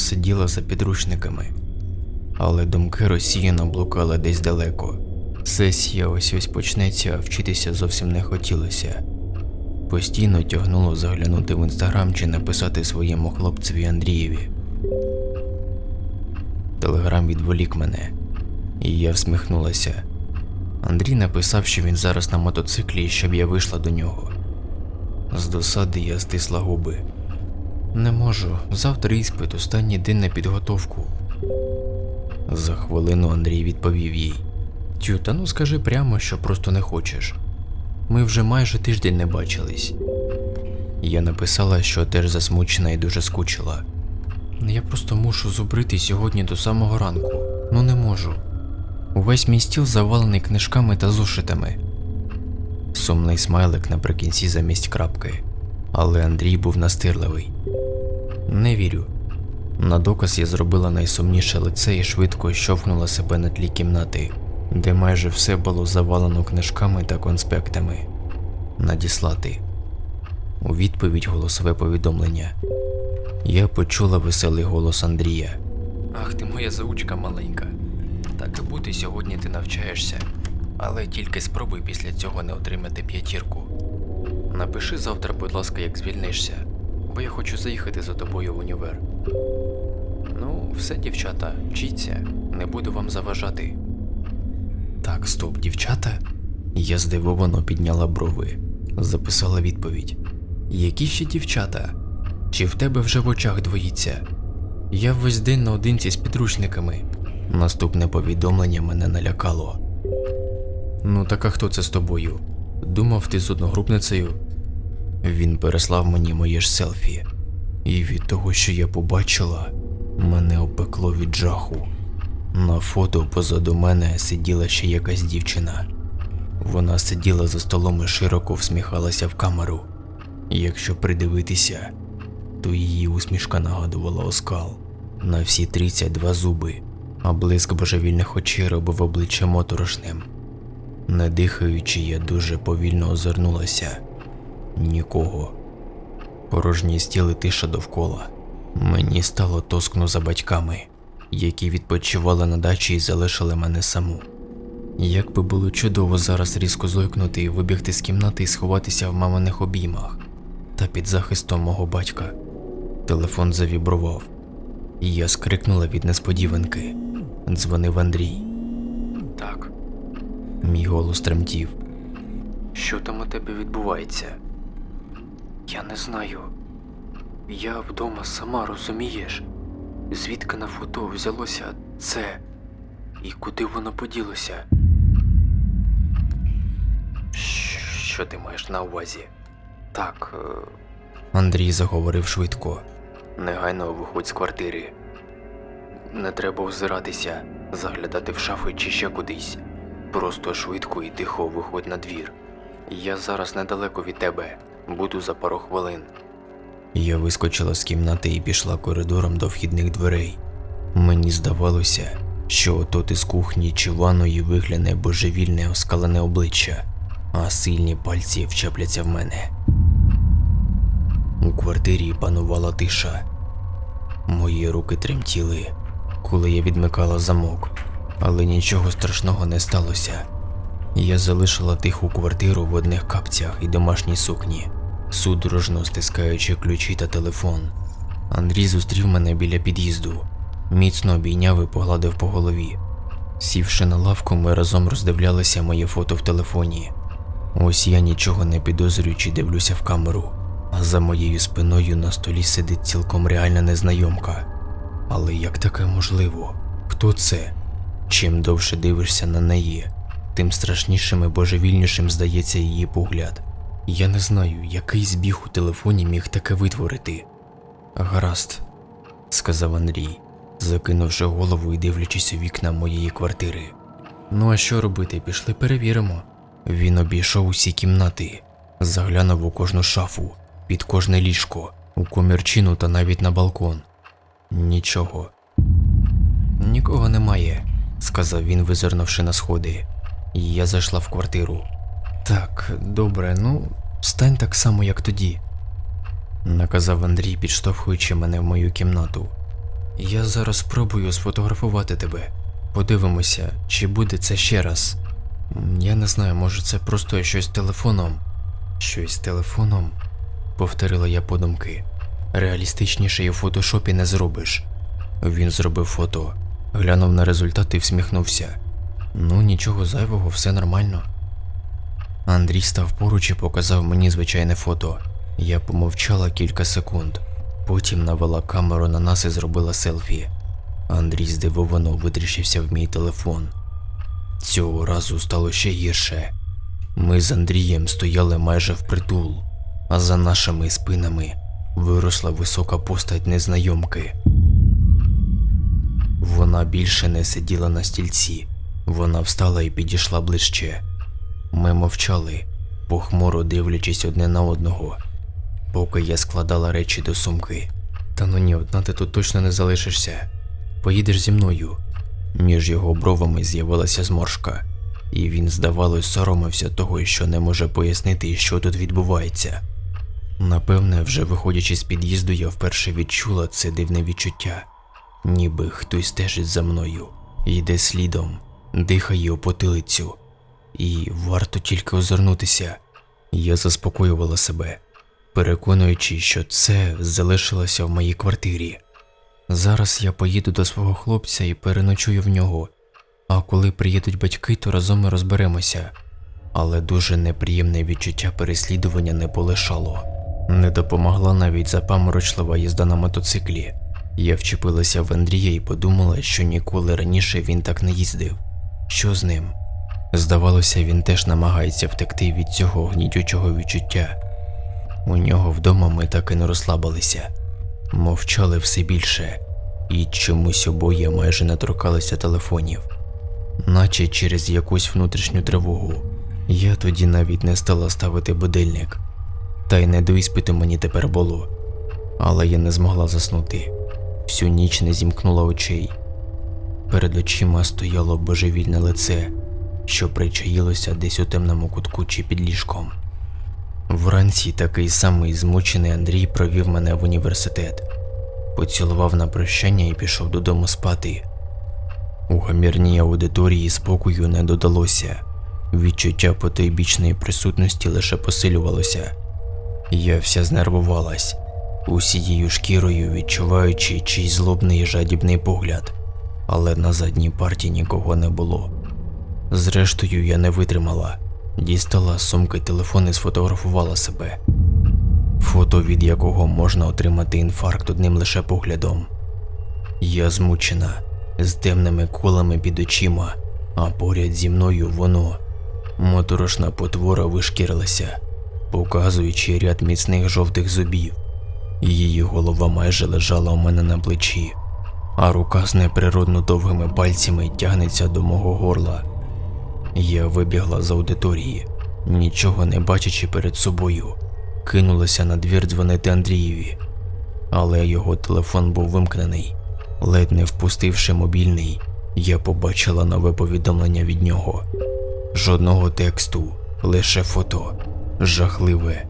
Сиділа за підручниками, але думки розсіяно блукали десь далеко. Сесія ось ось почнеться, а вчитися зовсім не хотілося. Постійно тягнуло заглянути в інстаграм чи написати своєму хлопцеві Андрієві. Телеграм відволік мене, і я всміхнулася. Андрій написав, що він зараз на мотоциклі щоб я вийшла до нього. З досади я стисла губи. Не можу, завтра іспит, останній день на підготовку. За хвилину Андрій відповів їй: Тю, та ну скажи прямо, що просто не хочеш. Ми вже майже тиждень не бачились. Я написала, що теж засмучена і дуже скучила. Я просто мушу зубрити сьогодні до самого ранку. Ну не можу. Увесь мій стіл завалений книжками та зошитами. Сумний смайлик наприкінці замість крапки. Але Андрій був настирливий. Не вірю. На доказ я зробила найсумніше лице і швидко щовхнула себе на тлі кімнати, де майже все було завалено книжками та конспектами. Надіслати. У відповідь голосове повідомлення. Я почула веселий голос Андрія. Ах ти моя заучка маленька. Так і бути сьогодні ти навчаєшся. Але тільки спробуй після цього не отримати п'ятірку. Напиши завтра, будь ласка, як звільнишся, бо я хочу заїхати за тобою в універ. Ну, все, дівчата, вчіться, не буду вам заважати. Так, стоп, дівчата. Я здивовано підняла брови, записала відповідь. Які ще дівчата? Чи в тебе вже в очах двоїться? Я весь день наодинці з підручниками. Наступне повідомлення мене налякало. Ну, так а хто це з тобою? Думав, ти з одногрупницею? Він переслав мені моє ж селфі, і від того, що я побачила, мене опекло від жаху. На фото позаду мене сиділа ще якась дівчина. Вона сиділа за столом і широко всміхалася в камеру. Якщо придивитися, то її усмішка нагадувала оскал на всі 32 зуби, а блиск божевільних очей робив обличчя моторошним. Не дихаючи, я дуже повільно озирнулася. Нікого. Порожній стіл і тиша довкола. Мені стало тоскно за батьками, які відпочивали на дачі і залишили мене саму. Як би було чудово зараз різко зойкнути і вибігти з кімнати і сховатися в маминих обіймах та під захистом мого батька. Телефон завібрував, і я скрикнула від несподіванки. Дзвонив Андрій. Так. Мій голос тремтів. Що там у тебе відбувається? Я не знаю. Я вдома сама розумієш, звідки на фото взялося це і куди воно поділося? Що ти маєш на увазі? Так. е, Андрій заговорив швидко. Негайно виходь з квартири. Не треба озиратися, заглядати в шафи чи ще кудись. Просто швидко і тихо виходь на двір. Я зараз недалеко від тебе, буду за пару хвилин. Я вискочила з кімнати і пішла коридором до вхідних дверей. Мені здавалося, що отот із кухні чи ванної вигляне божевільне оскалене обличчя, а сильні пальці вчепляться в мене. У квартирі панувала тиша. Мої руки тремтіли, коли я відмикала замок, але нічого страшного не сталося. Я залишила тиху квартиру в одних капцях і домашній сукні, судорожно стискаючи ключі та телефон. Андрій зустрів мене біля під'їзду, міцно обійняв і погладив по голові. Сівши на лавку, ми разом роздивлялися моє фото в телефоні. Ось я нічого не підозрюючи дивлюся в камеру, а за моєю спиною на столі сидить цілком реальна незнайомка. Але як таке можливо? Хто це? Чим довше дивишся на неї, тим страшнішим і божевільнішим здається її погляд. Я не знаю, який збіг у телефоні міг таке витворити. Гаразд, сказав Андрій, закинувши голову і дивлячись у вікна моєї квартири. Ну а що робити? Пішли перевіримо. Він обійшов усі кімнати, заглянув у кожну шафу, під кожне ліжко, у комірчину та навіть на балкон. Нічого. Нікого немає, сказав він, визирнувши на сходи. Я зайшла в квартиру. Так, добре, ну, стань так само, як тоді, наказав Андрій, підштовхуючи мене в мою кімнату. Я зараз спробую сфотографувати тебе. Подивимося, чи буде це ще раз. Я не знаю, може це просто щось телефоном. Щось телефоном? повторила я подумки. Реалістичніше і в фотошопі не зробиш. Він зробив фото, глянув на результат і всміхнувся. Ну, нічого зайвого, все нормально. Андрій став поруч і показав мені звичайне фото. Я помовчала кілька секунд, потім навела камеру на нас і зробила селфі. Андрій здивовано витріщився в мій телефон. Цього разу стало ще гірше. Ми з Андрієм стояли майже впритул, а за нашими спинами виросла висока постать незнайомки. Вона більше не сиділа на стільці, вона встала і підійшла ближче. Ми мовчали, похмуро дивлячись одне на одного, поки я складала речі до сумки. Та ну ні, одна ти тут точно не залишишся. Поїдеш зі мною. Між його бровами з'явилася зморшка, і він, здавалось, соромився того, що не може пояснити, що тут відбувається. Напевне, вже виходячи з під'їзду, я вперше відчула це дивне відчуття, ніби хтось стежить за мною, йде слідом, дихає у потилицю, і варто тільки озирнутися. Я заспокоювала себе, переконуючи, що це залишилося в моїй квартирі. Зараз я поїду до свого хлопця і переночую в нього, а коли приїдуть батьки, то разом ми розберемося. Але дуже неприємне відчуття переслідування не полишало. Не допомогла навіть запаморочлива їзда на мотоциклі. Я вчепилася в Андрія і подумала, що ніколи раніше він так не їздив. Що з ним? Здавалося, він теж намагається втекти від цього гнітючого відчуття. У нього вдома ми так і не розслабилися, мовчали все більше, і чомусь обоє майже не торкалися телефонів, наче через якусь внутрішню тривогу. Я тоді навіть не стала ставити будильник, та й не до іспиту мені тепер було, але я не змогла заснути. Всю ніч не зімкнула очей. Перед очима стояло божевільне лице, що причаїлося десь у темному кутку чи під ліжком. Вранці такий самий змучений Андрій провів мене в університет, поцілував на прощання і пішов додому спати. У гамірній аудиторії спокою не додалося, відчуття потойбічної присутності лише посилювалося. Я вся знервувалась, усією шкірою відчуваючи чийсь злобний жадібний погляд, але на задній парті нікого не було. Зрештою, я не витримала, дістала сумки телефон і сфотографувала себе. Фото, від якого можна отримати інфаркт одним лише поглядом. Я змучена, з темними колами під очима, а поряд зі мною воно. Моторошна потвора вишкірилася, показуючи ряд міцних жовтих зубів. Її голова майже лежала у мене на плечі, а рука з неприродно довгими пальцями тягнеться до мого горла. Я вибігла з аудиторії, нічого не бачачи перед собою, кинулася на двір дзвонити Андрієві, але його телефон був вимкнений. Ледь не впустивши мобільний, я побачила нове повідомлення від нього. Жодного тексту, лише фото, жахливе,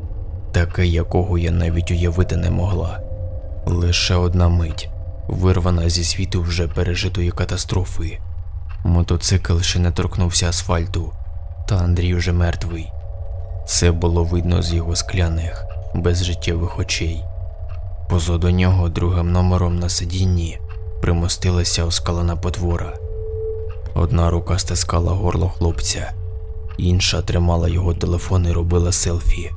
таке, якого я навіть уявити не могла. Лише одна мить, вирвана зі світу вже пережитої катастрофи. Мотоцикл ще не торкнувся асфальту, та Андрій вже мертвий. Це було видно з його скляних, безжиттєвих очей. Позаду нього другим номером на сидінні примостилася оскалена потвора. Одна рука стискала горло хлопця, інша тримала його телефон і робила селфі.